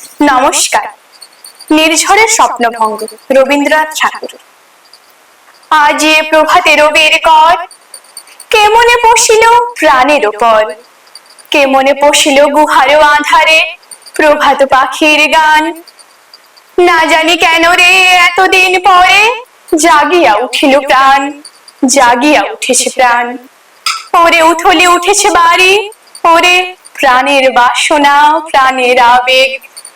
নমস্কার। নির্ঝরের স্বপ্নভঙ্গ, রবীন্দ্রনাথ ঠাকুর। আজ এ প্রভাতে রবির কর, কেমনে পশিল প্রাণের ওপর কেমনে পশিল গুহারও আধারে প্রভাত পাখির গান? না জানি কেন রে এতদিন পরে জাগিয়া উঠিল প্রাণ, জাগিয়া উঠেছে প্রাণ। ওরে উথলে উঠেছে বাড়ি, ওরে প্রাণের বাসনা, প্রাণের আবেগ।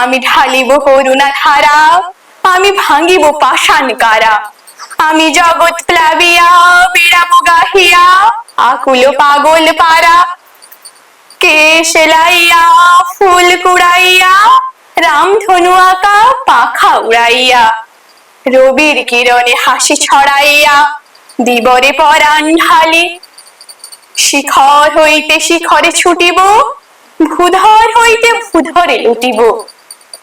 আমি ঢালিব করুণা ধারা আমি ভাঙিব পাষাণ কারা আমি জগৎ প্লাবিয়া বেড়াবো গাহিয়া, আকুল পাগল পারা। কে সেলাইয়া, ফুল কুড়াইয়া রামধনু আঁকা, পাখা উড়াইয়া। রবির কিরণে হাসি ছড়াইয়া, দিবরে পরাণ ঢালি। শিখর হইতে শিখরে ছুটিব, ভূধর হইতে ভূধরে লুটিব।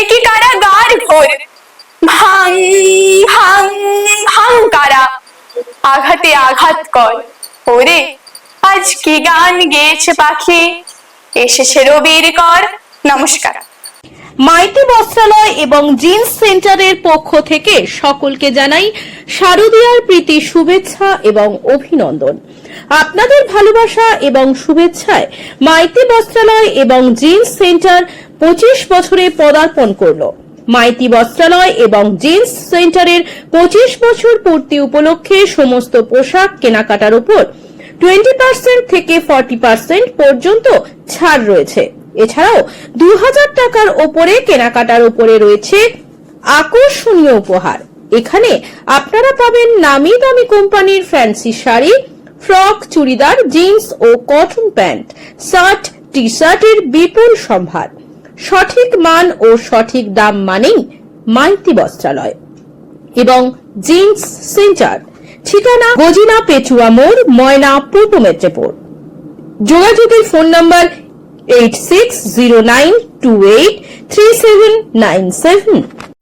একই কারা গার ঘোর। ভাং ভাং ভাং কারা। আঘাতে আঘাত কর। ওরে, আজ কি গান গেয়েছে পাখি? এসেছে রবির কর। নমস্কার। মাইতি বস্ত্রালয় এবং জিন্স সেন্টারের পক্ষ থেকে সকলকে জানাই শারদীয়ার প্রীতি, শুভেচ্ছা এবং অভিনন্দন। আপনাদের ভালোবাসা এবং শুভেচ্ছায় মাইতি বস্ত্রালয় এবং জিন্স সেন্টার পঁচিশ বছরে পদার্পণ করল। মাইতি বস্ত্রালয় এবং জিন্স সেন্টারের পঁচিশ বছর পূর্তি উপলক্ষে সমস্ত পোশাক কেনাকাটার উপর টোয়েন্টি পার্সেন্ট থেকে ফর্টি পার্সেন্ট পর্যন্ত ছাড় রয়েছে। এছাড়াও দু হাজার টাকার ওপরে কেনাকাটার উপরে রয়েছে আকর্ষণীয় উপহার। এখানে আপনারা পাবেন নামি দামি কোম্পানির fancy sari, frock, churidar, jeans ও কটন প্যান্ট, শার্ট টি শার্টের বিপুল সম্ভার। সঠিক মান ও সঠিক দাম মানেই মাইতি বস্ত্রালয় এবং জিন্স সেন্টার ঠিকানা গজিনা পেচুয়া মোড়, ময়না পূর্ব মেদিনীপুর। যোগাযোগের phone number eight six zero nine two eight three seven nine seven